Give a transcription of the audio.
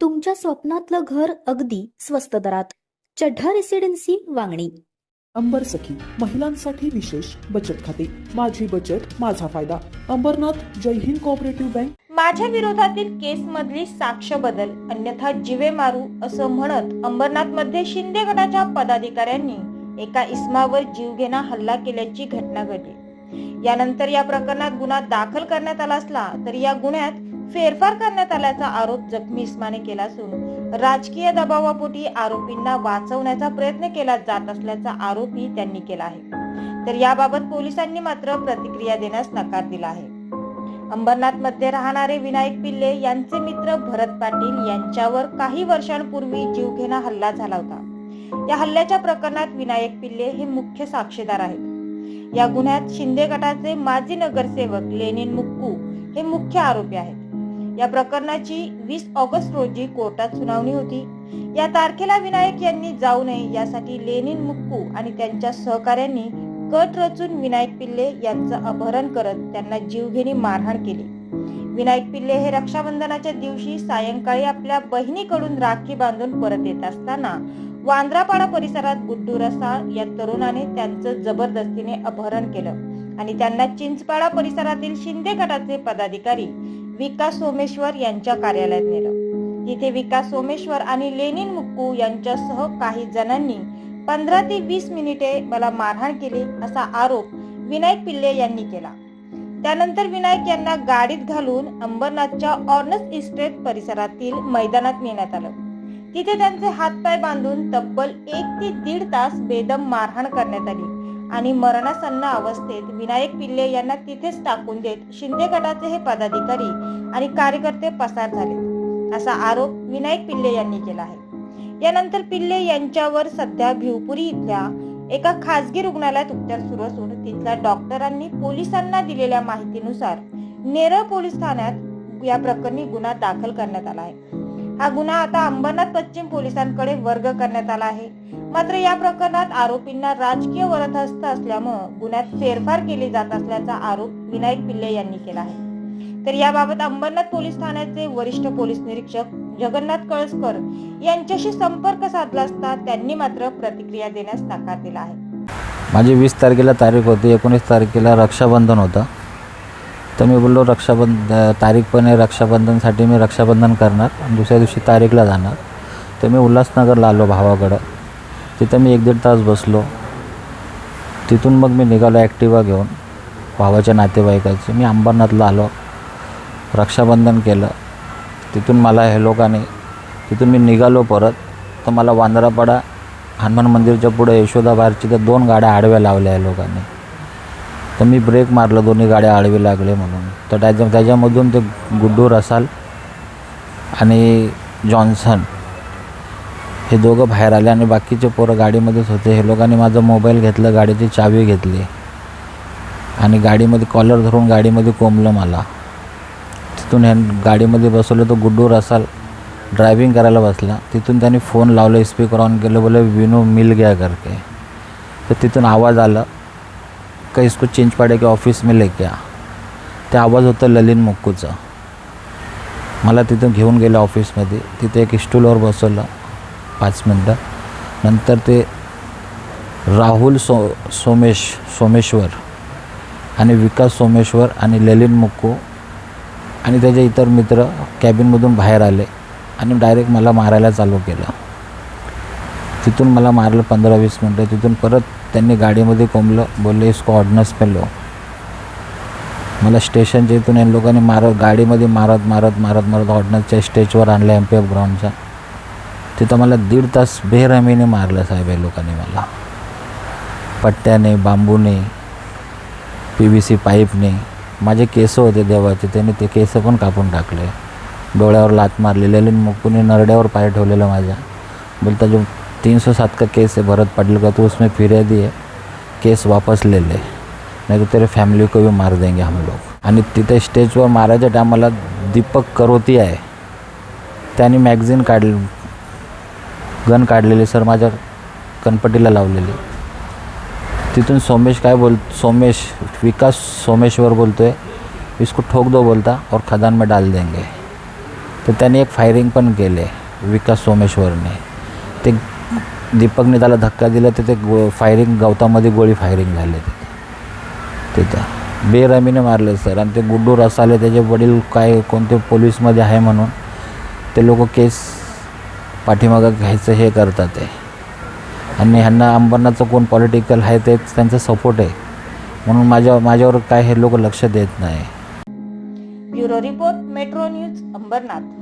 तुमच्या स्वप्नातलं घर अगदी स्वस्त दरात. चढ्ढा रेसिडेन्सी वांगणी. अंबर सखी महिलांसाठी विशेष बचत खाते. माझी बचत माझा फायदा. Ambernath Jai Hind cooperative bank. माझ्या विरोधातील केस मधली साक्ष बदल अन्यथा जिवे मारू असं म्हणत अंबरनाथमध्ये शिंदे गटाच्या पदाधिकाऱ्यांनी एका इस्मावर जीवघेणा हल्ला केल्याची घटना घडली. यानंतर या प्रकरणात गुन्हा दाखल करण्यात आला असला तरी या गुन्ह्यात फेरफार करण्यात आल्याचा आरोप जखमी इस्माने केला असून राजकीय दबावापोटी आरोपींना वाचवण्याचा प्रयत्न केला जात असल्याचा आरोपही त्यांनी केला आहे. तर याबाबत पोलिसांनी मात्र प्रतिक्रिया देण्यास नकार दिला आहे. अंबरनाथमध्ये राहणारे विनायक पिल्ले यांचे मित्र भरत पाटील यांच्यावर काही वर्षांपूर्वी जीवघेणा हल्ला झाला होता. या हल्ल्याच्या प्रकरणात विनायक पिल्ले हे मुख्य साक्षीदार आहेत. या गुन्ह्यात शिंदे गटाचे माजी नगरसेवक लेनिन मुक्कू हे मुख्य आरोपी आहेत. या प्रकरणाची वीस ऑगस्ट रोजी कोर्टात सुनावणी होती. या तारखेला विनायक यांनी जाऊ नये यासाठी लेनिन मुक्कू आणि त्यांच्या सहकाऱ्यांनी कट रचून विनायक पिल्ले यांचं अपहरण करत त्यांना जीवघेणी मारहाण केली. विनायक पिल्ले हे रक्षाबंधनाच्या दिवशी सायंकाळी आपल्या बहिणीकडून राखी बांधून परत येत असताना वांद्रापाडा परिसरात गुड्डू रसाळ या तरुणाने त्यांचं जबरदस्तीने अपहरण केलं. आणि त्यांना चिंचपाडा परिसरातील शिंदे गटाचे पदाधिकारी विकास सोमेश्वर यांच्या कार्यालयात नेलं. तिथे विकास सोमेश्वर आणि लेनिन मुक्कू यांच्यासह काही जणांनी पंधरा ते वीस मिनिटे मला मारहाण केली असा आरोप विनायक पिल्ले यांनी केला. त्यानंतर विनायक यांना गाडीत घालून अंबरनाथच्या ऑर्नस इस्टेट परिसरातील मैदानात नेण्यात आलं. तिथे त्यांचे हातपाय बांधून तब्बल एक ते दीड तास बेदम मारहाण करण्यात आली. आणि मरणासन्न अवस्थेत विनायक पिल्ले यांना तिथेच टाकून देत शिंदे गटाचे हे पदाधिकारी आणि कार्यकर्ते पसार झाले. असा आरोप विनायक पिल्ले यांनी केला आहे. यानंतर पिल्ले यांच्यावर सध्या भिवपुरी इथल्या एका खासगी रुग्णालयात उपचार सुरू असून तिथल्या डॉक्टरांनी पोलिसांना दिलेल्या माहितीनुसार नेरळ पोलीस ठाण्यात या प्रकरणी गुन्हा दाखल करण्यात आला आहे. हा गुन्हा आता अंबरनाथ पश्चिम पोलिसांकडे वर्ग करण्यात आला आहे. मात्र या प्रकरणात आरोपींना राजकीय वरदहस्त असल्यामुळे गुन्ह्यात फेरफार केली जात असल्याचा आरोप विनायक पिल्ले यांनी केला आहे. तर याबाबत अंबरनाथ पोलीस ठाण्याचे वरिष्ठ पोलीस निरीक्षक जगन्नाथ कळसकर यांच्याशी संपर्क साधला असता त्यांनी मात्र प्रतिक्रिया देण्यास नकार दिला आहे. माझी वीस तारखेला तारीख होती एकोणीस तारखेला रक्षाबंधन होतं. तर मी बोललो रक्षाबंध तारीख पण आहे रक्षाबंधनसाठी मी रक्षाबंधन करणार आणि दुसऱ्या दिवशी तारीखला जाणार. तर मी उल्हासनगरला आलो भावाकडं. तिथं मी एक दीड तास बसलो. तिथून मग मी निघालो ॲक्टिवा घेऊन भावाच्या नातेवाईकाची. मी अंबरनाथला आलो रक्षाबंधन केलं. तिथून मला हे लोकांनी तिथून मी निघालो परत. तर मला वांद्रापाडा हनुमान मंदिरच्या पुढे यशोदाबाहेरची तर दोन गाड्या आडव्या लावल्या आहे लोकांनी. तर मी ब्रेक मारलं दोन्ही गाड्या आडवी लागले म्हणून. तर त्याच्या त्याच्यामधून ते गुड्डू रसाल आणि जॉन्सन हे दोघं बाहेर आले आणि बाकीचे पोरं गाडीमध्येच होते. हे लोकांनी माझा मोबाईल घेतलं गाडीची चावी घेतली आणि गाडीमध्ये कॉलर धरून गाडीमध्ये कोंबलं मला. तिथून ह्या गाडीमध्ये बसवलं तो गुड्डू रसाल ड्रायव्हिंग करायला बसला. तिथून त्यांनी फोन लावलं स्पीकर ऑन केलं बोले विनो मिल गया करके तर तिथून आवाज आला. का इसको चेंज पाडे की ऑफिस में ले गया ते आवाज होतं ललिन मुक्कूचं. मला तिथून घेऊन गेलं ऑफिसमध्ये तिथे एक स्टूलवर बसवलं. पाच मिनटं. नंतर ते राहुल सो सोमेश सोमेश्वर आणि विकास सोमेश्वर आणि ललिन मुक्कू आणि त्याचे इतर मित्र कॅबिनमधून बाहेर आले आणि डायरेक्ट मला मारायला चालू केलं. तिथून मला मारलं पंधरा वीस मिनटं. तिथून परत त्यांनी गाडीमध्ये कोंबलं बोलले इसको ऑर्डनस पे लो. मला स्टेशनच्या इथून या लोकांनी मारत गाडीमध्ये मारत मारत मारत मारत ऑर्डनसच्या स्टेजवर आणलं एम पी एफ ग्राउंडच्या तिथं मला दीड तास बेरहमीने मारलं साहेब या लोकांनी मला. पट्ट्याने बांबूने पी व्ही सी पाईपने. माझे केस होते देवाचे त्याने ते केस पण कापून टाकले. डोळ्यावर लात मारलेले मुकुने नरड्यावर पाय ठेवलेलं माझ्या. बोलता जो तीन सौ सात का केस है, भरत पाटिल का तो उसमें फिर्यादी है केस वापस ले ले, नाही तर तेरे फॅमिली को भी मार देंगे हम लोग। आणि तिथे स्टेजवर मारायच्या टायमाला दीपक करोती आहे. त्याने मॅगझिन काढली गन काढलेली, सर माझ्या कनपटीला लावलेली. तिथून सोमेश काय बोल, सोमेश, विकास सोमेश्वर बोलतो आहे इसको ठोक दो बोलता, और खदान में डाल देंगे. तर त्याने एक फायरिंग पण केले, विकास सोमेश्वरने. ते दीपकने त्याला धक्का दिला तिथे गो फायरिंग गवतामध्ये गोळी फायरिंग झाले. तिथे. तिथं बेरमीने मारले सर आणि ते गुड्डू रसाले त्याचे वडील काय कोणते पोलीसमध्ये आहे म्हणून ते लोक केस पाठीमागं घ्यायचं हे करतात ते. आणि ह्यांना अंबरनाथचं कोण पॉलिटिकल आहे ते त्यांचा सपोर्ट आहे. म्हणून माझ्या माझ्यावर काय हे लोक लक्ष देत नाही. Bureau report metro news Ambernath.